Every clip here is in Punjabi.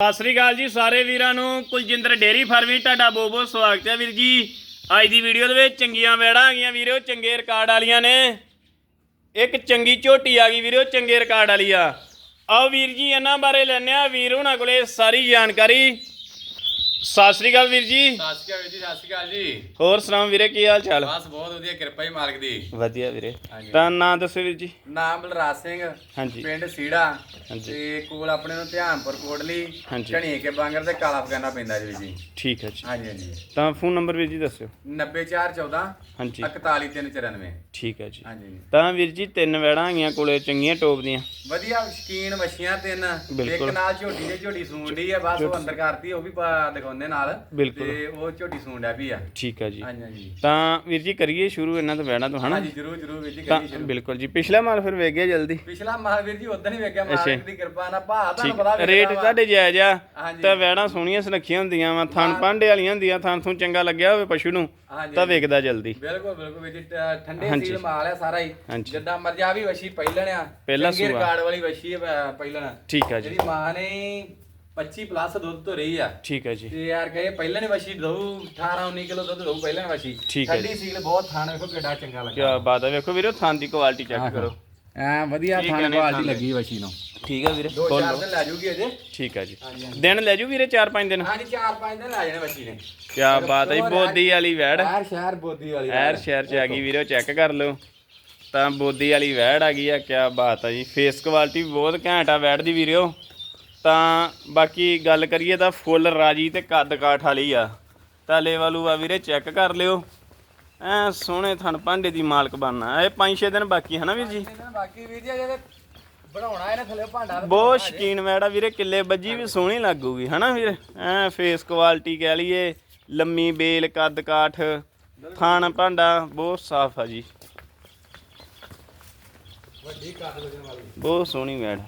ਸਤਿ ਸ੍ਰੀ ਅਕਾਲ ਜੀ ਸਾਰੇ ਵੀਰਾਂ ਨੂੰ। ਕੁਲਜਿੰਦਰ ਡੇਰੀ ਫਾਰਮਿੰਗ ਤੁਹਾਡਾ ਬਹੁਤ ਬਹੁਤ ਸਵਾਗਤ ਹੈ ਵੀਰ ਜੀ। ਅੱਜ ਦੀ ਵੀਡੀਓ ਦੇ ਵਿੱਚ ਚੰਗੀਆਂ ਵੈੜਾਂ ਆ ਗਈਆਂ ਵੀਰੋ, ਚੰਗੇ ਰਿਕਾਰਡ ਵਾਲੀਆਂ ਨੇ। ਇੱਕ ਚੰਗੀ ਝੋਟੀ ਆ ਗਈ ਵੀਰੋ, ਚੰਗੇ ਰਿਕਾਰਡ ਵਾਲੀ ਆ। ਆਓ ਵੀਰ ਜੀ, ਇਹਨਾਂ ਬਾਰੇ ਲੈਣੇ ਆ ਵੀਰ ਉਹਨਾਂ ਕੋਲੇ ਸਾਰੀ ਜਾਣਕਾਰੀ। ਸਤਿ ਸ੍ਰੀ ਅਕਾਲ ਵੀਰ ਜੀ। ਸਤਿ ਸ਼੍ਰੀ ਅਕਾਲ ਵੀਰ ਜੀ ਸਤਿ ਸ਼੍ਰੀ ਅਕਾਲ ਜੀ। ਹੋਰ ਸੁਣਾਓ ਵੀਰੇ ਕੀ ਹਾਲ ਚਾਲ? ਬਸ ਬਹੁਤ ਵਧੀਆ ਕਿਰਪਾ ਹੀ ਮਾਲਕ ਦੀ। ਵਧੀਆ ਵੀਰੇ। ਹਾਂਜੀ। ਤਾਂ ਨਾਂ ਦੱਸੋ ਵੀਰ ਜੀ। ਨਾਮ ਬਲਰਾਜ ਸਿੰਘ ਹਾਂਜੀ। ਪਿੰਡ ਸੀੜਾ। ਹਾਂਜੀ। ਤੇ ਕੋਲ ਆਪਣੇ ਨੂੰ ਧਿਆਨਪੁਰ ਕੋਟਲੀ ਹਾਂਜੀ। ਝਣੀਏ ਕੇ ਬਾਂਗਰ ਤੇ ਕਾਲਾ ਫਗਾਨਾ ਪੈਂਦਾ ਜੀ ਜੀ। ਠੀਕ ਹੈ ਜੀ। ਹਾਂਜੀ ਹਾਂਜੀ। ਤਾਂ ਫੋਨ ਨੰਬਰ ਵੀਰ ਜੀ ਦੱਸਿਓ। 90414 ਹਾਂਜੀ। 41394 ਠੀਕ ਹੈ ਜੀ। ਹਾਂਜੀ। ਤਾਂ ਵੀਰ ਜੀ ਤਿੰਨ ਵੈੜਾਂ ਆਗੀਆਂ ਕੋਲੇ ਚੰਗੀਆਂ ਟੋਪ ਦੀਆਂ। ਵਧੀਆ ਸ਼ਕੀਨ ਮੱਛੀਆਂ ਤਿੰਨ। ਬਿਲਕੁਲ। ਇੱਕ ਨਾਲ ਝੋਟੀ ਦੇ ਝੋਟੀ ਸੂੰਡੀ ਆ ਬਸ ਉਹ ਅੰਦਰ ਕਰਤੀ ਉਹ ਵੀ ਪਾ- ਦਿਖਾਉਂਦੇ ਨਾਲ ਬਿਲਕੁਲ। ਤੇ ਉਹ ਝੋਟੀ ਸੂੰਡਿਆ ਵੀ ਆ। ਠੀਕ ਹੈ ਜੀ। ਹਾਂਜੀ ਹਾਂਜੀ। ਤਾਂ ਵੀਰ ਜੀ ਕਰੀਏ ਸ਼ੁਰੂ ਇਹਨਾਂ ਤੋਂ ਵੈੜਾਂ ਤੋਂ ਹਨਾ? ਹਾਂਜੀ ਜਰੂਰ ਜਰੂਰ ਵੀਰ ਜੀ ਤਾਂ ਕਰੀ ਸ਼ੁਰੂ। ਬਿਲਕੁਲ ਜੀ। ਪਿਛਲਾ ਮਾਲ ਫਿਰ ਵੇਖ ਗਿਆ ਜਲਦੀ? ਪਿਛਲਾ ਮਹਾਵੀਰ ਜੀ ਉਦੋਂ ਹੀ ਵੇਖਿਆ। ਮਾਲਕ ਦੀ ਕਿਰਪਾ ਨਾਲ। ਭਾ ਤੁਹਾਨੂੰ ਪਤਾ ਵੀ ਰੇਟ ਤੁਹਾਡੇ ਜਾਇਜ਼ ਆ। ਹਾਂਜੀ। ਤਾਂ ਵੈੜਾਂ ਸੋਹਣੀਆਂ ਸੁਨੱਖੀਆਂ ਹੁੰਦੀਆਂ ਵਾ ਥਣ ਭਾਂਡੇ ਵਾਲੀਆਂ ਹੁੰਦੀਆਂ ਥਣ ਤੋਂ ਚੰਗਾ ਲੱਗਿਆ ਹੋਵੇ ਪਸ਼ੂ ਨੂੰ ਹਾਂਜੀ। ਤਾਂ ਵੇਖਦਾ ਜਲਦੀ। ਬਿਲਕੁਲ ਬਿਲਕੁਲ ਵੀਰ ਜੀ ਟ- ਠੰਡੇ। ਸੀਲ ਮਾਲ ਆ ਸਾਰਾ ਹੀ। ਹਾਂਜੀ। ਜਿੱਦਾਂ ਮਰਜ਼ੀ ਆ ਵੀ ਵਸ਼ੀ ਪਹਿਲਣ ਆ। ਪਹਿਲਾ ਚੰਗੇ ਸੂਆ। ਰਿਕਾਰਡ ਵਾਲੀ ਵਸ਼ੀ ਹੈ ਪਹਿਲਣ ਠੀਕ ਹੈ ਜੀ। ਜਿਹੜੀ ਮਾਂ ਨੇ 25 ਪਲੱਸ ਦੁੱਧ ਤੋਂ ਰਹੀ ਆ ਠੀਕ ਹੈ ਜੀ ਤੇ ਯਾਰ ਕਹੇ ਪਹਿਲਣ ਵਸ਼ੀ ਦਊ 18 19 ਕਿਲੋ ਦੁੱਧ ਦਊ ਪਹਿਲਣ ਵਸ਼ੀ ਠੀਕ ਹੈ ਠੰਡੀ ਸੀਲ ਬਹੁਤ ਥਾਣ ਵੇਖੋ ਕਿੱਡਾ ਚੰਗਾ ਕੀ ਲੱਗਾ ਬਾਤ ਹੈ ਵੇਖੋ ਵੀਰੋ ਥਣ ਦੀ ਕੁਆਲਿਟੀ ਚੈੱਕ ਕਰੋ ਐ ਵਧੀਆ ਠੀਕ ਹੈ ਥਾਣ ਨੇ ਕੁਆਲਿਟੀ ਥਣ ਲੱਗੀ ਵਸ਼ੀ ਨੂੰ ਠੀਕ ਹੈ ਵੀਰੇ ਦੋ ਚਾਰ ਦਿਨ ਲੈ ਜੂਗੀ ਅਜੇ ਠੀਕ ਹੈ ਜੀ ਹਾਂਜੀ ਹਾਂਜੀ ਦਿਨ ਲੈ ਜੂ ਵੀਰੇ 4-5 ਦਿਨ ਹਾਂਜੀ ਚਾਰ ਪੰਜ ਦਿਨ ਲੈ ਜਾਣੇ ਵਸ਼ੀ ਨੇ ਕੀ ਬਾਤ ਹੈ ਜੀ, ਬੋਦੀ ਵਾਲੀ ਵੈੜ ਸ਼ਹਿਰ ਸ਼ਹਿਰ ਬੋਦੀ ਵਾਲੀ ਐਰ ਸ਼ਹਿਰ ਚ ਆ ਗਈ ਵੀਰੋ ਚੈੱਕ ਕਰ ਲਓ ਤਾਂ ਬੋਦੀ ਵਾਲੀ ਵੈੜ ਆ ਗਈ ਆ ਕੀ ਬਾਤ ਆ ਜੀ ਫੇਸ ਕੁਆਲਿਟੀ ਬਹੁਤ ਘੈਂਟ ਆ ਵੈੜ ਦੀ ਵੀਰੋ ਤਾਂ ਬਾਕੀ ਗੱਲ ਕਰੀਏ ਤਾਂ ਫੁੱਲ ਰਾਜੀ ਤੇ ਕੱਦ ਕਾਠ ਵਾਲੀ ਆ। ਤਾਂ ਲੈਵਲੂ ਆ ਵੀਰੇ ਚੈੱਕ ਕਰ ਲਿਓ। ਐ ਸੋਹਣੇ ਥਣ ਭਾਂਡੇ ਦੀ ਮਾਲਕ ਬਣਨਾ। ਇਹ 5-6 ਦਿਨ ਬਾਕੀ ਹਨਾ ਵੀਰ ਜੀ? ਬਾਕੀ ਵੀਰ ਜੀ ਅਜੇ ਬਣਾਉਣਾ ਇਹਨੇ ਥੱਲੇ ਭਾਂਡਾ ਬਹੁਤ ਸ਼ਕੀਨ ਆ ਵੀਰੇ ਕਿੱਲੇ ਬੱਜੀ ਵੀ ਸੋਹਣੀ ਲੱਗੂਗੀ ਹਨਾ ਵੀਰੇ? ਐ ਫੇਸ ਕੁਆਲਿਟੀ ਕਹਿ ਲਈਏ ਲੰਮੀ ਬੇਲ ਕੱਦ ਕਾਠ ਥਣ ਭਾਂਡਾ ਬਹੁਤ ਸਾਫ਼ ਆ ਜੀ। ਵੱਡੀ ਕੱਟ ਵਜਣ ਵਾਲੀ। ਬਹੁਤ ਸੋਹਣੀ ਵੈੜ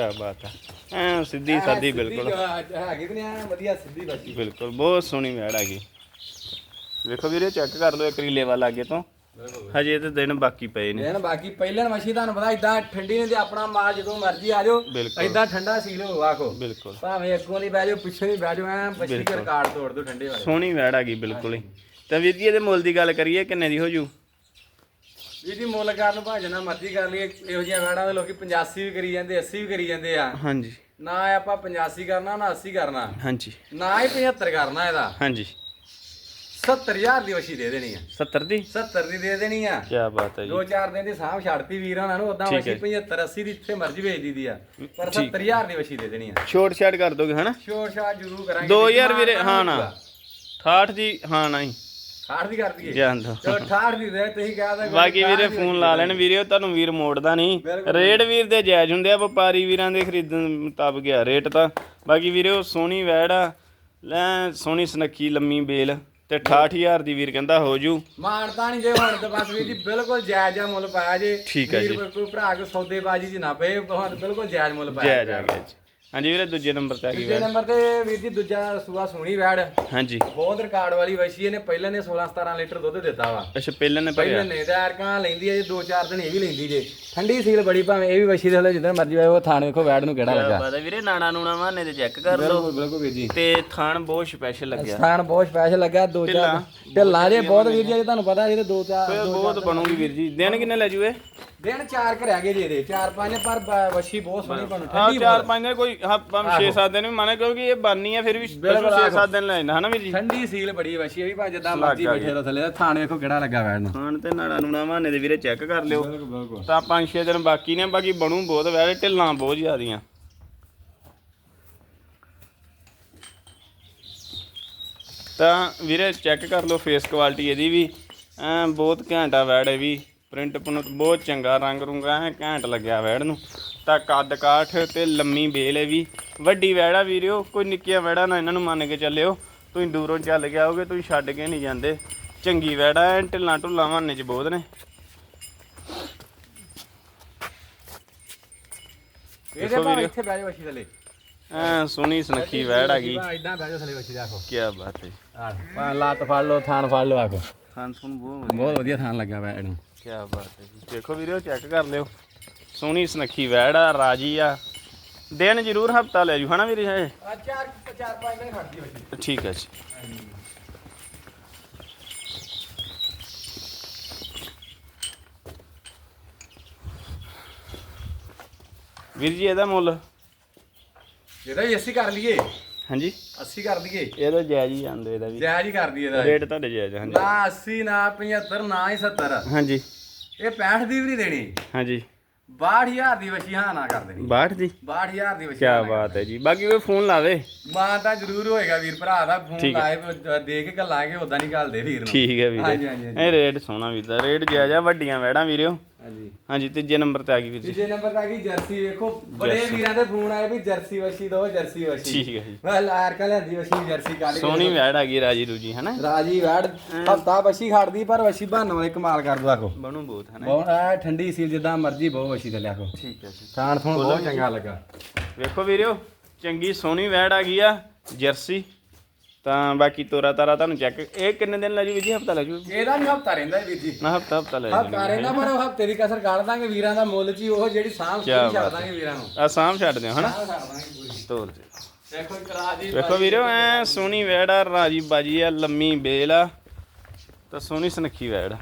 ਕੀ ਬਾਤ ਹੈ ਐ ਸਿੱਧੀ ਸਾਦੀ ਬਿਲਕੁਲ। ਹੈਗੀ ਕਿ ਨਹੀਂ ਵਧੀਆ ਸਿੱਧੀ ਬੱਚੀ। ਬਿਲਕੁਲ ਬਹੁਤ ਸੋਹਣੀ ਆ ਗਈ ਵੇਖੋ ਵੀਰੇ ਚੈੱਕ ਕਰ ਲਓ ਇੱਕ ਰੀ ਲੇਵਾ ਲਾਗੇ ਤੋਂ। ਹਜੇ ਤੇ ਦਿਨ ਬਾਕੀ ਪਏ ਨੇ। ਇਹਨ ਬਾਕੀ ਪਹਿਲਾਂ ਮੱਛੀ ਤੁਹਾਨੂੰ ਪਤਾ ਇਦਾਂ ਠੰਡੀ ਨੇ ਤੇ ਆਪਣਾ ਮਾਲ ਜਦੋਂ ਮਰਜ਼ੀ ਆ ਜਾਓ। ਇਦਾਂ ਠੰਡਾ ਸੀਲ ਹੋ ਆਖੋ। ਬਿਲਕੁਲ। ਭਾਵੇਂ ਅੱਗੋਂ ਦੀ ਬਹਿ ਜਾਓ ਪਿੱਛੇ ਦੀ ਬਹਿ ਜਾਓ ਐ ਬੱਚੀ ਰਿਕਾਰਡ ਤੋੜ ਦੋ ਠੰਡੇ ਵਾਲੇ। ਸੋਹਣੀ ਵੈੜ ਆ ਗਈ ਬਿਲਕੁਲ ਹੀ। ਤਾਂ ਵੀਰ ਜੀ ਇਹਦੇ ਮੁੱਲ ਦੀ ਗੱਲ ਕਰੀਏ ਕਿੰਨੇ ਦੀ ਹੋ ਜੂ? ਜੀ ਜੀ ਮੁੱਲ ਕਰਨ ਜਿੰਨਾ ਮਰਜ਼ੀ ਕਰ ਲਈਏ ਇਹੋ ਜਿਹੀਆਂ ਵੈੜਾਂ ਦੇ ਲੋਕੀ 85 ਵੀ ਕਰੀ ਜਾਂਦੇ 80 ਵੀ ਕਰੀ ਜਾਂਦੇ ਆ। ਹਾਂਜੀ। ਨਾ ਆਪਾਂ 85 ਕਰਨਾ ਨਾ 80 ਕਰਨਾ। ਹਾਂਜੀ। ਨਾ ਹੀ 75 ਕਰਨਾ ਇਹਦਾ। ਹਾਂਜੀ। 70000 ਦੀ ਵਸ਼ੀ ਦੇ ਦੇਣੀ ਆ। 70 ਦੀ? 70 ਦੀ ਦੇ ਦੇਣੀ ਆ। ਕੀ ਬਾਤ ਹੈ ਜੀ। ਦੋ ਚਾਰ ਦਿਨ ਦੀ ਸਾਂਭ ਛੱਡਤੀ ਵੀਰਾਂ ਉਹਨਾਂ ਨੂੰ ਉਦਾਂ ਵਸ਼ੀ ਹੈ। 75 80 ਦੀ ਇੱਥੇ ਮਰਜ਼ੀ ਵੇਚ ਦੀਦੀ ਆ। ਪਰ ਠੀਕ। 70000 ਦੀ ਵਸ਼ੀ ਦੇ ਦੇਣੀ ਆ। ਛੋਟ ਛਾਟ ਕਰ ਦੋਗੇ ਹਨਾ? ਸ਼ੋਰ ਸ਼ਾਟ ਜ਼ਰੂਰ ਕਰਾਂਗੇ। 2000 ਵੀਰੇ ਹਾਂ ਨਾ। 68 ਦੀ ਹਾਂ ਨਾ ਹੀ 68 ਦੀ ਕਰ ਦਈਏ। ਜਾਣ ਦੋ। ਚਲੋ 68 ਦੀ ਦੇ ਤੁਸੀਂ ਕਹਿ ਦੋ ਬਾਕੀ ਵੀਰੇ ਫੋਨ ਲਾ ਲੈਣ ਵੀਰੇ ਤੁਹਾਨੂੰ ਵੀਰ ਮੋੜਦਾ ਨਹੀਂ। ਰੇਟ ਵੀਰ ਦੇ ਜਾਇਜ਼ ਹੁੰਦੇ ਆ ਵਪਾਰੀ ਵੀਰਾਂ ਦੇ ਖਰੀਦਣ ਮੁਤਾਬਕ ਆ ਰੇਟ ਤਾਂ। ਬਾਕੀ ਵੀਰੇ ਉਹ ਸੋਹਣੀ ਵੈੜ ਆ। ਲੈ ਸੋਹਣੀ ਸੁਨੱਖੀ ਲੰਮੀ ਬੇਲ ਤੇ 68000 ਦੀ ਵੀਰ ਕਹਿੰਦਾ ਹੋ ਜੂ। ਮਾਨਤਾ ਨਹੀਂ ਜੇ ਹੁਣ ਤਾਂ ਬਸ ਵੀਰ ਜੀ ਬਿਲਕੁਲ ਜਾਇਜ਼ ਮੁੱਲ ਪਾਇਆ ਜੇ। ਠੀਕ ਹੈ ਵੀਰ ਜੀ। ਕੋਈ ਭਰਾ ਕੋ ਸੌਦੇਬਾਜ਼ੀ ਚ ਨਾ ਪਏ ਹੁਣ ਬਿਲਕੁਲ ਜਾਇਜ਼ ਮੁੱਲ ਪਾਇਆ ਜਾਇਜ਼ ਆ ਗਿਆ ਜੀ। ਹਾਂਜੀ ਵੀਰੇ ਦੂਜੇ ਨੰਬਰ ਤੇ ਆ ਗਈ ਦੂਜੇ ਵੈੜ। ਨੰਬਰ ਤੇ ਵੀਰ ਜੀ ਦੂਜਾ ਸੂਆ ਸੋਹਣੀ ਵੈੜ। ਹਾਂਜੀ। ਬਹੁਤ ਰਿਕਾਰਡ ਵਾਲੀ ਵਸ਼ੀ ਇਹਨੇ ਪਹਿਲਾਂ ਨੇ 16 17 ਲੀਟਰ ਦੁੱਧ ਦਿੱਤਾ ਵਾ। ਅੱਛਾ ਪਹਿਲਾਂ ਨੇ ਪਹਿਲਾਂ ਨੇ ਤੇ ਐਰਕਾਂ ਲੈਂਦੀ ਹੈ ਜੀ ਦੋ ਚਾਰ ਦਿਨ ਇਹ ਵੀ ਲੈਂਦੀ ਜੇ। ਠੰਡੀ ਸੀਲ ਬੜੀ ਭਾਵੇਂ ਇਹ ਵੀ ਵਸ਼ੀ ਦੇ ਹਲੇ ਜਿੱਦਾਂ ਮਰਜ਼ੀ ਆਏ ਉਹ ਥਾਣ ਵੇਖੋ ਵੈੜ ਨੂੰ ਕਿਹੜਾ ਲੱਗਾ। ਬਾਦਾ ਵੀਰੇ ਨਾਣਾ ਨੂਣਾ ਮਾਨੇ ਤੇ ਚੈੱਕ ਕਰ ਲਓ। ਬਿਲਕੁਲ ਵੀਰ ਜੀ। ਤੇ ਥਾਣ ਬਹੁਤ ਸਪੈਸ਼ਲ ਲੱਗਿਆ। ਸਥਾਨ ਬਹੁਤ ਸਪੈਸ਼ਲ ਲੱਗਾ ਦੋ ਚਾਰ ਢਿੱਲਾ। ਜੇ ਬਹੁਤ ਵੀਰ ਜੀ ਅਜੇ ਤੁਹਾਨੂੰ ਪਤਾ ਇਹਦੇ ਦੋ ਚਾਰ ਫਿਰ ਬਹੁਤ ਬਣੂਗੀ ਵੀਰ ਜੀ। ਦਿਨ ਕਿੰਨੇ ਲੈ ਜੂਏ? ਦਿਨ ਚਾਰ ਘਰ ਹੈਗੇ ਜੀ ਇਹਦੇ। ਚਾਰ ਪੰਜ ਪਰ ਬ- ਵਸ਼ੀ ਬਹੁਤ ਸੋਹਣੀ ਬਣੂ ਹਾਂ ਠੰਡੀ ਚਾਰ ਪੰਜ ਦਿਨ ਕੋਈ ਹਾਂ 6-7 ਦਿਨ ਵੀ ਮਾਨੇ ਕਿਉਂਕਿ ਇਹ ਬਾਨੀ ਆ ਫਿਰ ਵੀ 6-7 ਦਿਨ ਲੈ ਜਾਂਦਾ ਹਨਾ ਵੀਰ ਜੀ? ਠੰਡੀ ਸੀਲ ਬੜੀ ਵਸ਼ੀ ਵੀ ਭਾਵੇਂ ਜਿੱਦਾਂ ਮਰਜ਼ੀ ਬੈਠੇ ਰਹੋ ਥੱਲੇ ਥਾਣ ਵੇਖੋ ਕਿਹੜਾ ਲੱਗਾ ਵੈੜ ਨੂੰ। ਖਾਣ ਤੇ ਨਾੜਾ ਨੂਣਾ ਮਾਨੇ ਦੇ ਵੀਰੇ ਚੈੱਕ ਕਰ ਲਿਓ। ਬਿਲਕੁਲ ਬਿਲਕੁਲ। ਤਾਂ 5-6 ਦਿਨ ਬਾਕੀ ਨੇ ਬਾਕੀ ਬਣੂ ਬਹੁਤ ਵੈਰੇ ਢਿੱਲਾਂ ਬਹੁਤ ਜ਼ਿਆਦੀਆਂ। ਤਾਂ ਵੀਰੇ ਚੈੱਕ ਕਰ ਲਓ ਫੇਸ ਕੁਆਲਿਟੀ ਇਹਦੀ ਵੀ। ਐ ਬਹੁਤ ਘੈਂਟਾ ਵੈੜ ਇਹ ਵੀ। ਪ੍ਰਿੰਟ ਪੁਨਤ ਬਹੁਤ ਚੰਗਾ ਰੰਗ ਰੁੰਗਾ ਐ ਘੈਂਟ ਲੱਗਿਆ ਵੈੜ ਨੂੰ। ਤਾਂ ਕੱਦ ਕਾਠ ਤੇ ਲੰਮੀ ਬੇਲ ਇਹ ਵੀ। ਵੱਡੀ ਵੈੜਾ ਵੀਰਿਓ ਕੋਈ ਨਿੱਕੀਆਂ ਵੈੜਾ ਨਾ ਇਹਨਾਂ ਨੂੰ ਮੰਨ ਕੇ ਚੱਲਿਓ। ਤੁਸੀਂ ਦੂਰੋਂ ਚੱਲ ਕੇ ਆਓਗੇ ਤੁਸੀਂ ਛੱਡ ਕੇ ਨਹੀਂ ਜਾਂਦੇ। ਚੰਗੀ ਵੈੜਾ ਐ ਢਿੱਲਾਂ ਢੁੱਲਾਂ ਮਾਨੇ ਚ ਬਹੁਤ ਨੇ। ਇਹਦੇ ਭਾਵੇਂ ਇੱਥੇ ਬਹਿ ਜਾ ਵਸ਼ੀ ਥੱਲੇ। ਐ ਸੋਹਣੀ ਸੁਨੱਖੀ ਵੈੜ ਆ ਗਈ। ਇਦਾਂ ਬਹਿ ਜਾ ਥੱਲੇ ਵਸ਼ੀ ਦੇਖੋ ਕੀ ਬਾਤ ਹੈ। ਆਹ ਲੱਤ ਫੜ ਲਓ ਥਾਣ ਫੜ ਲਓ ਆਖੋ। ਖਾਨ ਸੁਣ ਬਹੁਤ ਵਧੀਆ ਬਹੁਤ ਵਧੀਆ ਥਾਣ ਲੱਗਾ ਵੈੜ ਨੂੰ। ਕੀ ਬਾਤ ਹੈ ਜੀ। ਦੇਖੋ ਵੀਡੀਓ ਚੈੱਕ ਕਰ ਲਿਓ। ਸੋਹਣੀ ਸੁਨੱਖੀ ਵੈੜ ਆ ਰਾਜੀ ਆ। ਦਿਨ ਜ਼ਰੂਰ ਹਫਤਾ ਲੈ ਜੂ ਹਨਾ ਵੀਰੇ? ਇਹ? ਆ ਚਾਰ ਚਾਰ ਪੰਜ ਦਿਨ ਖੜਦੀ ਬੱਚੀ ਠੀਕ ਹੈ ਜੀ। ਵੀਰ ਜੀ ਇਹਦਾ ਮੁੱਲ? ਇਹਦਾ ਹੀ 80 ਕਰ ਲਈਏ। ਹਾਂਜੀ। 80 ਕਰ ਲਈਏ। ਇਹਦਾ ਜਾਇਜ਼ ਹੀ ਆਂਦੇ ਇਹਦਾ ਵੀ। ਜਾਇਜ਼ ਹੀ ਕਰ ਦਈਏ ਇਹਦਾ। ਰੇਟ ਤੁਹਾਡੇ ਜਾਇਜ਼ ਹਾਂਜੀ। ਨਾ 80 ਨਾ 75 ਨਾ ਹੀ 70 ਹਾਂਜੀ। ਇਹ 65 ਦੀ ਵੀ ਨਹੀਂ ਦੇਣੀ। ਹਾਂਜੀ। 62000 ਦੀ ਵਸ਼ੀ ਹਾਂ ਨਾ ਕਰ ਦੇਣੀ। 62 ਦੀ? 62000 ਦੀ ਵਸ਼ੀ ਕੀ ਬਾਤ ਹੈ ਜੀ। ਬਾਕੀ ਕੋਈ ਫੋਨ ਲਾਵੇ। ਮਾਂ ਤਾਂ ਜ਼ਰੂਰ ਹੋਏਗਾ ਵੀਰ ਭਰਾ ਦਾ ਫੋਨ। ਲਾਏ ਦੇ ਕੇ ਗੱਲਾਂਗੇ ਉਦਾਂ ਨਹੀਂ ਘੱਲਦੇ ਵੀਰ ਨੂੰ। ਠੀਕ ਹੈ ਵੀਰੇ। ਹਾਂਜੀ, ਹਾਂਜੀ। ਇਹ ਰੇਟ ਸੋਹਣਾ ਵੀਰ ਦਾ। ਰੇਟ ਜਾਇਜ਼ ਆ ਵੱਡੀਆਂ ਵੈੜਾਂ ਵੀਰਿਓ। ਹਾਂਜੀ। ਹਾਂਜੀ ਤੀਜੇ ਨੰਬਰ ਤੇ ਆ ਗਈ ਵੀਰ ਜੀ। ਤੀਜੇ ਨੰਬਰ ਤੇ ਆ ਗਈ ਜਰਸੀ ਵੇਖੋ ਬੜੇ। ਵੀਰਾਂ ਦੇ ਫੋਨ ਆਏ ਵੀ ਜਰਸੀ ਵਸ਼ੀ ਦੋ ਜਰਸੀ ਵਸ਼ੀ ਠੀਕ ਹੈ ਜੀ। ਮੈਂ ਲਾਰ ਕਾ ਲਿਆਂਦੀ ਵਸ਼ੀ ਜਰਸੀ ਕੱਢ ਕੇ ਸੋਹਣੀ ਵੈੜ ਆ ਗਈ ਰਾਜੀ ਰੂਜੀ ਹਨਾ? ਰਾਜੀ ਵੈੜ ਹਫਤਾ ਵਸ਼ੀ ਖੜਦੀ ਪਰ ਵਸ਼ੀ ਬਹਾਨਾ ਵਾਲੇ ਕਮਾਲ ਕਰ ਦੋ ਆਖੋ ਬਣੂ ਬਹੁਤ ਹਨਾ ਬਹੁਤ ਐ ਠੰਡੀ ਸੀ ਜਿੱਦਾਂ ਮਰਜ਼ੀ ਬਹੁਤ ਵਸ਼ੀ ਤੇ ਲਿਆਖੋ ਠੀਕ ਹੈ ਜੀ। ਖਾਣ ਥੋਂ ਬਹੁਤ ਚੰਗਾ ਲੱਗਾ। ਵੇਖੋ ਵੀਰਿਓ ਚੰਗੀ ਸੋਹਣੀ ਵੈੜ ਆ ਗਈ ਆ ਜਰਸੀ। ਤਾਂ ਬਾਕੀ ਤੋਰਾ ਤਾਰਾ ਤੁਹਾਨੂੰ ਚੈੱਕ ਇਹ ਕਿੰਨੇ ਦਿਨ ਲੈ ਜੂ ਵੀਰ ਹਫਤਾ ਲੈ ਜੂ? ਇਹਦਾ ਵੀ ਹਫਤਾ ਰਹਿੰਦਾ ਵੀਰ ਜੀ। ਨਾ ਹਫਤਾ ਹਫਤਾ ਲੈ ਹਫਤਾ ਰਹਿੰਦਾ ਪਰ ਉਹ ਹਫ਼ਤੇ ਦੀ ਕਸਰ ਕੱਢ ਦਾਂਗੇ ਵੀਰਾਂ ਦਾ ਮੁੱਲ ਜੀ ਉਹ ਜਿਹੜੀ ਸਾਂਭ ਛੱਡ ਦਾਂਗੇ ਵੀਰਾਂ ਨੂੰ। ਆ ਸਾਂਭ ਛੱਡ ਦਿਓ ਹਨਾ? ਤੋਰ ਜੀ ਦੇਖੋ ਇੱਕ ਰਾਜੀ ਵੇਖੋ ਵੀਰਿਓ ਐ ਸੋਹਣੀ ਵੈੜ ਆ ਰਾਜੀ ਬਾਜੀ ਆ ਲੰਮੀ ਬੇਲ ਆ ਤਾਂ ਸੋਹਣੀ ਸੁਨੱਖੀ ਵੈੜ ਆ।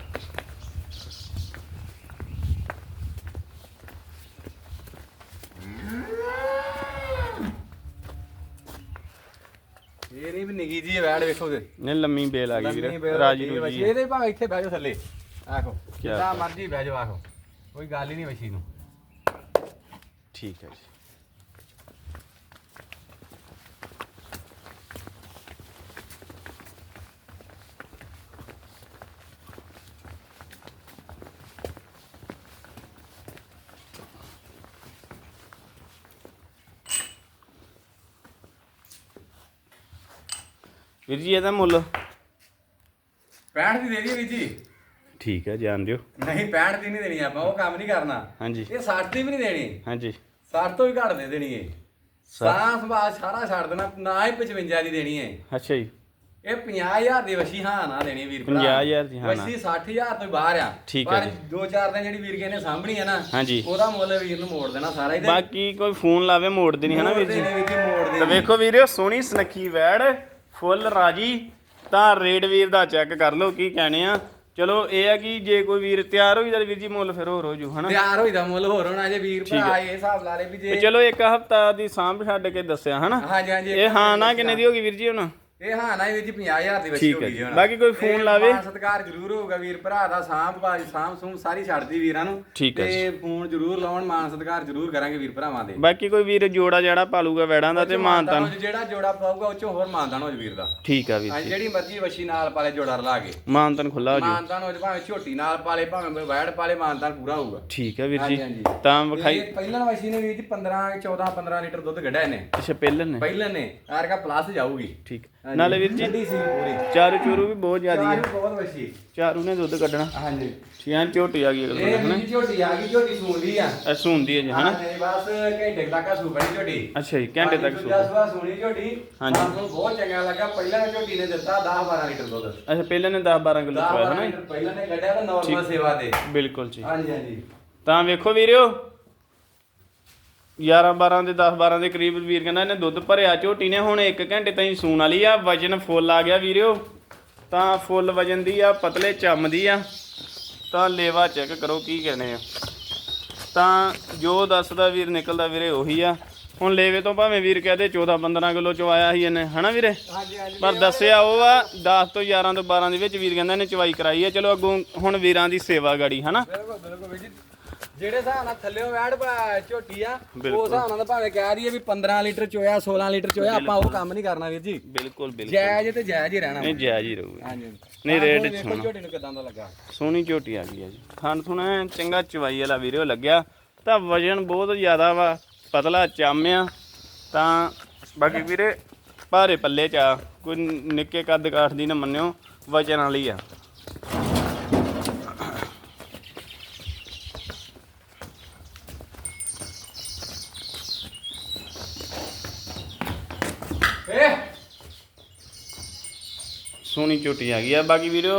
ਨਿੱਗੀ ਜੀ ਵੈੜ ਵੇਖੋ ਤੇ ਨੇ ਲੰਮੀ ਬੇਲ ਆ ਗਈ ਵੀਰੇ। ਰਾਜੀ ਰੂਜੀ ਵਛੀ। ਇਹਦੇ ਭਾਵੇਂ ਇੱਥੇ ਬਹਿ ਜਾਓ ਥੱਲੇ। ਆਖੋ ਜਿੱਦਾਂ। ਮਰਜ਼ੀ ਬਹਿ ਜਾਓ ਆਖੋ। ਕੋਈ ਗੱਲ ਹੀ ਨਹੀਂ ਵਛੀ ਨੂੰ। ਠੀਕ ਹੈ ਜੀ। ਵੀਰ ਜੀ ਇਹਦਾ ਮੁੱਲ। 65 ਦੀ ਦੇ ਦਈਏ ਵੀਰ ਜੀ। ਠੀਕ ਹੈ ਜਾਣ ਦਿਓ। ਨਹੀਂ 65 ਦੀ ਨਹੀਂ ਦੇਣੀ ਆਪਾਂ ਉਹ ਕੰਮ ਨਹੀਂ ਕਰਨਾ। ਹਾਂਜੀ। ਇਹ 60 ਦੀ ਵੀ ਨਹੀਂ ਦੇਣੀ। ਹਾਂਜੀ। 60 ਤੋਂ ਵੀ ਘੱਟ ਦੇ ਦੇਣੀ ਹੈ ਸਾਹ ਸੰਭਾਲ ਸਾਰਾ ਛੱਡ ਦੇਣਾ ਨਾ ਹੀ 55 ਦੀ ਦੇਣੀ ਹੈ ਅੱਛਾ ਜੀ। ਇਹ 50000 ਦੀ ਵਸ਼ੀ ਹਾਂ ਨਾ ਦੇਣੀ ਵੀਰ ਭਰਾ। 50,000 ਦੀ ਹਾਂ ਨਾ। ਵਸ਼ੀ 60000 ਤੋਂ ਬਾਹਰ ਆ। ਠੀਕ ਹੈ ਪਰ ਜੀ। ਦੋ ਚਾਰ ਦਿਨ ਜਿਹੜੀ ਵੀਰ ਕਹਿੰਦੇ ਸਾਂਭਣੀ ਆ ਨਾ ਹਾਂਜੀ। ਉਹਦਾ ਮੁੱਲ ਵੀਰ ਨੂੰ ਮੋੜ ਦੇਣਾ ਸਾਰਾ ਹੀ ਤੇ। ਬਾਕੀ ਕੋਈ ਫੋਨ ਲਾਵੇ ਵੀਰ ਜੀ। ਮੋੜ ਦੇਣੇ ਵੀਰ ਜੀ ਮੋੜ ਦੇ ਤਾਂ ਵੇਖੋ ਵੀਰਿਓ ਸੋਹਣੀ ਸੁਨੱਖੀ ਵੈੜ। ਫੁੱਲ ਰਾਜੀ ਤਾਂ ਰੇਡ ਵੀਰ ਦਾ ਚੈੱਕ ਕਰ ਲਓ ਕੀ ਕਹਿਣੇ ਆ। ਚਲੋ ਇਹ ਆ ਕਿ ਜੇ ਕੋਈ ਵੀਰ ਤਿਆਰ ਹੋਈ ਤਾਂ ਵੀਰ ਜੀ ਮੁੱਲ ਫਿਰ ਹੋਰ ਹੋ ਜੂ ਹਨਾ? ਤਿਆਰ ਹੋਈ ਦਾ ਮੁੱਲ ਹੋਰ ਹੋਣਾ ਜੇ ਵੀਰ ਭਰਾ ਇਹ ਹਿਸਾਬ ਲਾ ਲੇ ਵੀ ਤੇ ਜੇ ਚਲੋ ਇੱਕ ਹਫਤਾ ਦੀ ਸਾਂਭ ਛੱਡ ਕੇ ਦੱਸਿਆ ਹਨਾ? ਹਾਂਜੀ ਹਾਂਜੀ ਇਹ ਹਾਂ ਨਾ ਕਿੰਨੇ ਦੀ ਹੋ ਗਈ ਵੀਰ ਜੀ ਹੁਣ? ਇਹ ਹਾਂ ਨਾ ਵੀਰ ਜੀ 50000 ਦੀ ਠੀਕ ਹੋ ਗਈ ਜੀ। ਹੁਣ। ਬਾਕੀ ਕੋਈ ਫੋਨ ਲਾਵੇ? ਸਤਿਕਾਰ ਜ਼ਰੂਰ ਹੋਊਗਾ ਵੀਰ ਭਰਾ ਦਾ ਸਾਂਭ ਭਾਜੀ ਸਾਂਭ ਸੂਮ ਸਾਰੀ ਛੱਡਦੀ ਵੀਰਾਂ ਨੂੰ। ਠੀਕ ਹੈ ਤੇ ਫੋਨ ਜ਼ਰੂਰ ਲਾਉਣ ਮਾਨ ਸਤਿਕਾਰ ਜ਼ਰੂਰ ਕਰਾਂਗੇ ਵੀਰ ਭਰਾਵਾਂ ਦੇ। ਬਾਕੀ ਕੋਈ ਵੀਰ ਜੋੜਾ ਜਾੜਾ ਪਾਲੂਗਾ ਵੈੜਾਂ ਦਾ ਤੇ ਮਾਨਤਨ। ਜਿਹੜਾ ਜੋੜਾ ਪਾਊਗਾ ਉਹ ਚੋਂ ਹੋਰ ਮਾਨਦਾਨ ਹੋ ਜੂ ਵੀਰ ਦਾ। ਠੀਕ ਆ ਵੀਰ ਹਾਂਜੀ ਜੀ। ਜਿਹੜੀ ਮਰਜ਼ੀ ਵਸ਼ੀ ਨਾਲ ਪਾਲੇ ਜੋੜਾ ਰਲਾ ਕੇ। ਮਾਨਤਨ ਖੁੱਲਾ ਹੋ ਜੂ ਮਾਨਦਾਨ ਹੋ ਜਾ ਭਾਵੇਂ ਝੋਟੀ ਨਾਲ ਪਾਲੇ ਭਾਵੇਂ ਵੈੜ ਪਾਲੇ ਮਾਨਦਾਨ ਪੂਰਾ ਹੋਊਗਾ। ਠੀਕ ਆ ਵੀਰ ਜੀ। ਹਾਂਜੀ ਤਾਂ ਵਿਖਾਈ ਇਹ ਪਹਿਲਾਂ ਵਸ਼ੀ ਨੇ ਵੀਰ ਜੀ 15 14 15 ਲੀਟਰ ਦੁੱਧ ਕੱਢਿਆ ਇਹਨੇ। ਅੱਛਾ ਪਹਿਲਾਂ ਨੇ? ਪਹਿਲਾਂ ਨੇ ਆਰਗਾ ਪਲੱਸ ਜਾਊਗੀ। ਠੀਕ। ਨਾਲੇ ਵੀਰ ਜੀ ਠੰਡੀ ਸੀ ਪੂਰੀ। ਚਾਰੂ ਚੂਰੂ ਵੀ ਬਹੁਤ ਜ਼ਿਆਦੀ ਚਾਰ ਹੈ। ਵੀ ਬਹੁਤ ਵਸ਼ੀ ਚਾਰੂ ਨੇ ਦੁੱਧ ਕੱਢਣਾ। ਹਾਂਜੀ। ਛੀਆਂ ਝੋਟੀ ਆ ਗਈ ਅਗਲੇ ਇਹ ਹਨਾ ਵੀਰ ਝੋਟੀ ਆ ਗਈ ਝੋਟੀ ਸੂਣਦੀ ਆ। ਐਸੂ ਹੁੰਦੀ ਹੈ ਜੀ ਹਨਾ ਹਾਂਜੀ ਬਸ ਘੰਟੇ ਕੁ ਤੱਕ ਸੂਪਣੀ ਝੋਟੀ। ਅੱਛਾ ਜੀ ਘੰਟੇ ਤੱਕ ਸੂ। ਦੂਜਾ ਸਵਾ ਸੂਣੀ ਝੋਟੀ। ਹਾਂਜੀ। ਸਾਨੂੰ ਬਹੁਤ ਚੰਗਾ ਲੱਗਾ। ਪਹਿਲਾਂ ਝੋਟੀ ਨੇ ਦਿੱਤਾ 10 12 ਲੀਟਰ ਦੁੱਧ। ਅੱਛਾ ਪਹਿਲਾਂ ਨੇ 10 12 ਕਿਲੋ 10 ਚਵਾਇਆ 12 ਹਨਾ ਲੀਟਰ ਪਹਿਲਾਂ ਨੇ ਕੱਢਿਆ ਤਾਂ ਨਾਰਮਲ ਸੇਵਾ ਤੇ। ਬਿਲਕੁਲ ਜੀ। ਹਾਂਜੀ ਹਾਂਜੀ। ਤਾਂ ਵੇਖੋ ਵੀਰਿਓ। 11 12 ਦੇ 10 12 ਦੇ ਕਰੀਬ ਵੀਰ ਕਹਿੰਦਾ ਇਹਨੇ ਦੁੱਧ ਭਰਿਆ ਝੋਟੀ ਨੇ ਹੁਣ 1 ਘੰਟੇ ਤਾਈਂ ਸੂਣ ਵਾਲੀ ਆ ਵਜਨ ਫੁੱਲ ਆ ਗਿਆ ਵੀਰਿਓ। ਤਾਂ ਫੁੱਲ ਵਜਨ ਦੀ ਆ ਪਤਲੇ ਚੰਮ ਦੀ ਆ। ਤਾਂ ਲੇਵਾ ਚੈੱਕ ਕਰੋ ਕੀ ਕਹਿੰਦੇ ਆ। ਤਾਂ ਜੋ ਦੱਸਦਾ ਵੀਰ ਨਿਕਲਦਾ ਵੀਰੇ ਉਹੀ ਆ। ਹੁਣ ਲੇਵੇ ਤੋਂ ਭਾਵੇਂ ਵੀਰ ਕਹਦੇ 14 15 ਕਿਲੋ ਚੋਂ ਆਇਆ ਸੀ ਇਹਨੇ ਹਨਾ ਵੀਰੇ? ਹਾਂਜੀ ਹਾਂਜੀ। ਪਰ ਦੱਸਿਆ ਉਹ ਆ 10 ਤੋਂ 11 ਤੋਂ 12 ਦੇ ਵਿੱਚ ਵੀਰ ਕਹਿੰਦਾ ਇਹਨੇ ਚਵਾਈ ਕਰਾਈ ਆ। ਚਲੋ ਅੱਗੋਂ ਹੁਣ ਵੀਰਾਂ ਦੀ ਸੇਵਾ ਗਾੜੀ ਹਨਾ? ਬਿਲਕੁਲ ਬਿਲਕੁਲ ਵੀਰ ਜੀ। ਜਿਹੜੇ ਹਿਸਾਬ ਨਾਲ ਥੱਲੇੋਂ ਵੈੜ ਪਾ- ਝੋਟੀ ਆ ਬਿਲਕੁਲ। ਹਿਸਾਬ ਨਾਲ ਤਾਂ ਭਾਵੇਂ ਕਹਿ ਦਈਏ ਵੀ 15 ਲੀਟਰ ਚੋਇਆ 16 ਲੀਟਰ ਚੋਇਆ ਆਪਾਂ ਉਹ ਕੰਮ ਨਹੀਂ ਕਰਨਾ ਵੀਰ ਜੀ। ਬਿਲਕੁਲ ਬਿਲਕੁਲ। ਜਾਇਜ਼ ਤੇ ਜਾਇਜ਼ ਹੀ ਰਹਿਣਾ ਨਹੀਂ ਜਾਇਜ਼ ਹੀ ਰਹੂਗਾ। ਹਾਂਜੀ ਨਹੀਂ, ਰੇਟ ਸੋਹਣਾ। ਝੋਟੀ ਨੂੰ ਕਿਦਾਂ ਦਾ ਲੱਗਾ। ਸੋਹਣੀ ਝੋਟੀ ਆ ਗਈ ਆ ਜੀ। ਖਾਣ ਥੁਣਾ ਚੰਗਾ ਚਵਾਈ ਵਾਲਾ ਵੀਡੀਓ ਲੱਗਿਆ। ਤਾਂ ਵਜਨ ਬਹੁਤ ਜ਼ਿਆਦਾ ਵਾ ਪਤਲਾ ਚੰਮ ਆ ਤਾਂ ਬਾਕੀ ਵੀਰੇ ਭਾਰੇ ਪੱਲੇ ਚ ਆ। ਕੋਈ ਨਿੱਕੇ ਕੱਦ ਕਾਠ ਦੀ ਨਾ ਮੰਨਿਓ ਵਜਨ ਵਾਲੀ ਆ। ਸੋਹਣੀ ਝੋਟੀ ਆ ਗਈ ਆ। ਬਾਕੀ ਵੀਡੀਓ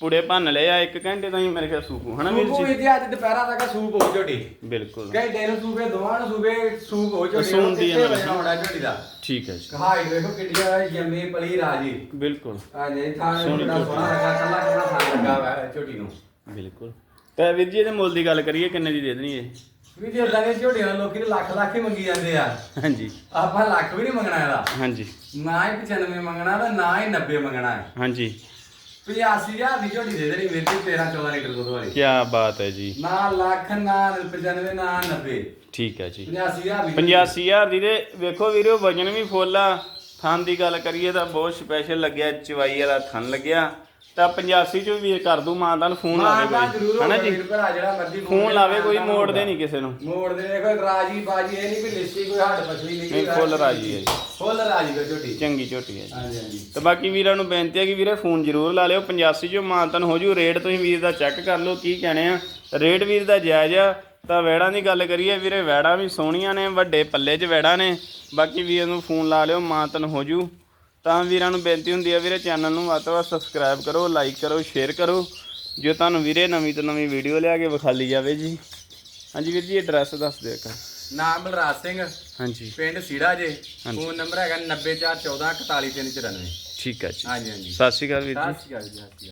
ਪੁੜੇ ਭੰਨ ਲਏ ਆ ਇੱਕ ਘੰਟੇ ਤਾਈਂ ਮੇਰੇ ਖਿਆਲ ਸੂਪੂ ਹਨਾ ਵੀਰ ਸੂਪ ਜੀ ਜੀ ਅੱਜ ਦੁਪਹਿਰਾਂ ਤੱਕ ਸੂਪ ਹੋ ਝੋਟੀ। ਬਿਲਕੁਲ। ਘੰਟੇ ਨੂੰ ਸੂਪੇ ਦੋਵਾਂ ਨੂੰ ਸੂਪੇ ਸੂਪ ਹੋ ਝੋਟੀ। ਸੂਣ ਦੀ ਕਿੱਥੇ ਹੈ ਵਜਣਾ ਹੋਣਾ ਝੋਟੀ ਦਾ? ਠੀਕ ਹੈ ਜੀ। ਹਾਈਟ ਵੇਖੋ ਕਿੱਡੀ ਆ ਜੰਮੀ ਪਲੀ ਰਾਜੀ ਬਿਲਕੁਲ। ਹਾਂਜੀ ਥਾਂ ਸੋਹਣੀ ਸੋਹਣਾ ਲੱਗਾ ਕੱਲਾ ਕੱਲਾ ਥਾਂ ਲੱਗਾ ਵਾ ਝੋਟੀ ਨੂੰ। ਬਿਲਕੁਲ। ਤੇ ਵੀਰ ਜੀ ਇਹਦੇ ਮੁੱਲ ਦੀ ਗੱਲ ਕਰੀਏ ਕਿੰਨੇ ਦੀ ਦੇ ਦੇਣੀ ਇਹ? ਵੀ ਜੇ ਇਦਾਂ ਦੇ ਝੋਟੀਆਂ ਲੋਕੀ ਨੂੰ ਲੱਖ ਲੱਖ ਹੀ ਮੰਗੀ ਜਾਂਦੇ ਆ। ਹਾਂਜੀ। ਆਪਾਂ ਲੱਖ ਵੀ ਨਹੀਂ ਮੰਗਣਾ ਇਹਦਾ। ਹਾਂਜੀ। ਨਾ ਹੀ 95 ਮੰਗਣਾ ਤੇ ਨਾ ਹੀ 90 ਮੰਗਣਾ ਹੈ। ਹਾਂਜੀ। 85000 ਦੀ ਝੋਟੀ ਦੇ ਦੇਣੀ ਮੇਰੇ ਤੇ 13 14 ਲੀਟਰ ਦੁੱਧ ਵਾਲੀ। ਕੀ ਬਾਤ ਹੈ ਜੀ। ਨਾ ਲੱਖ ਨਾ 95 ਨਾ 90 ਠੀਕ ਹੈ ਜੀ। 85000 ਦੀ 85000 ਦੀ ਤੇ ਵੇਖੋ ਵੀਰੋ ਵਜਨ ਵੀ ਫੁੱਲ ਆ। ਥਣ ਦੀ ਗੱਲ ਕਰੀਏ ਤਾਂ ਬਹੁਤ ਸਪੈਸ਼ਲ ਲੱਗਿਆ ਚਵਾਈ ਵਾਲਾ ਥਣ ਲੱਗਿਆ। ਤਾਂ 85 ਚ ਵੀ ਵੀਰ ਕਰ ਦੂ ਮਾਂ ਦਾ ਫੋਨ ਲਾਵੇ ਕੋਈ। ਹਨਾ ਜੀ? ਵੀਰ ਭਰਾ ਜਿਹੜਾ ਮਰਜ਼ੀ ਫੋਨ ਲਾਵੇ ਕੋਈ ਮੋੜਦੇ ਨਹੀਂ ਕਿਸੇ ਨੂੰ। ਮੋੜ ਦੇ ਦੇਖੋ ਰਾਜੀ ਬਾਜੀ ਇਹ ਨਹੀਂ ਵੀ ਲਿੱਸੀ ਕੋਈ ਹੱਡ ਪਛਲੀ ਨਹੀਂ ਫੁੱਲ ਰਾਜੀ ਹੈ ਜੀ। ਫੁੱਲ ਰਾਜੀ ਕੋ ਝੋਟੀ। ਚੰਗੀ ਝੋਟੀ ਹੈ ਜੀ। ਹਾਂਜੀ ਹਾਂਜੀ। ਤੇ ਬਾਕੀ ਵੀਰਾਂ ਨੂੰ ਬੇਨਤੀ ਹੈ ਕਿ ਵੀਰੇ ਫੋਨ ਜ਼ਰੂਰ ਲਾ ਲਿਓ 85 ਜੋ ਮਾਨਤਨ ਹੋ ਜੂ ਰੇਟ ਤੁਸੀਂ ਵੀਰ ਦਾ ਚੈੱਕ ਕਰ ਲਓ ਕੀ ਕਹਿਣੇ ਆ। ਰੇਟ ਵੀਰ ਦਾ ਜਾਇਜ਼ ਆ ਤਾਂ ਵੈੜਾਂ ਦੀ ਗੱਲ ਕਰੀਏ ਵੀਰੇ ਵੈੜਾਂ ਵੀ ਸੋਹਣੀਆਂ ਨੇ ਵੱਡੇ ਪੱਲੇ 'ਚ ਵੈੜਾਂ ਨੇ। ਬਾਕੀ ਵੀਰ ਨੂੰ ਫੋਨ ਲਾ ਲਿਓ ਮਾਨਤਨ ਹੋ ਜੂ। ਤਾਂ ਵੀਰਾਂ ਨੂੰ ਬੇਨਤੀ ਹੁੰਦੀ ਹੈ ਵੀਰੇ ਚੈਨਲ ਨੂੰ ਵੱਧ ਤੋਂ ਵੱਧ ਸਬਸਕ੍ਰਾਈਬ ਕਰੋ ਲਾਈਕ ਕਰੋ ਸ਼ੇਅਰ ਕਰੋ ਜੋ ਤੁਹਾਨੂੰ ਵੀਰੇ ਨਵੀਂ ਤੋਂ ਨਵੀਂ ਵੀਡੀਓ ਲਿਆ ਕੇ ਵਿਖਾਲੀ ਜਾਵੇ ਜੀ। ਹਾਂਜੀ ਵੀਰ ਜੀ ਐਡਰੈਸ ਦੱਸ ਦਿਓ ਇੱਕ। ਨਾਮ ਬਲਰਾਜ ਸਿੰਘ। ਹਾਂਜੀ। ਪਿੰਡ ਸੀੜਾ ਜੇ। ਫੋਨ ਨੰਬਰ ਹੈਗਾ 90414 41394 ਠੀਕ ਹੈ ਜੀ। ਹਾਂਜੀ ਹਾਂਜੀ। ਸਤਿ ਸ਼੍ਰੀ ਅਕਾਲ ਵੀਰ ਜੀ। ਸਤਿ ਸ਼੍ਰੀ ਅਕਾਲ ਜੀ